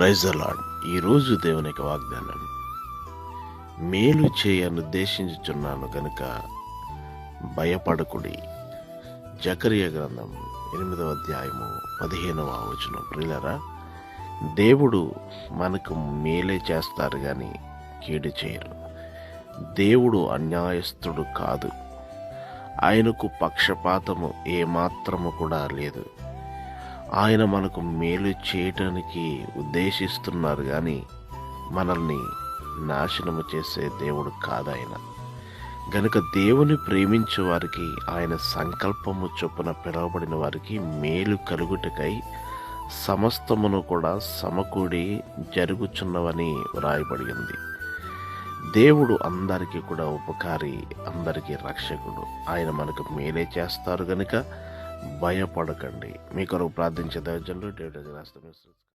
Praise అలాడ్ ఈరోజు దేవుని యొక్క వాగ్దానం మేలు చేయను ఉద్దేశించుచున్నాను కనుక భయపడకుడి. జకరియ గ్రంథం ఎనిమిదవ అధ్యాయము పదిహేనవ వచనం. ప్రియులరా దేవుడు మనకు మేలే చేస్తారు కానీ కీడు చేయరు. దేవుడు అన్యాయస్తుడు కాదు. ఆయనకు పక్షపాతము ఏమాత్రము కూడా లేదు. ఆయన మనకు మేలు చేయటానికి ఉద్దేశిస్తున్నారు కానీ మనల్ని నాశనము చేసే దేవుడు కాదాయన. గనుక దేవుని ప్రేమించే వారికి ఆయన సంకల్పము చొప్పున పిలువబడిన వారికి మేలు కలుగుటకై సమస్తమును కూడా సమకూడి జరుగుచున్నవని వ్రాయబడి ఉంది. దేవుడు అందరికీ కూడా ఉపకారి అందరికీ రక్షకుడు. ఆయన మనకు మేలే చేస్తారు గనుక భయపడకండి. మీ కొరకు ప్రార్థించే దైవజనులు డేవిడ్ రాస్తాను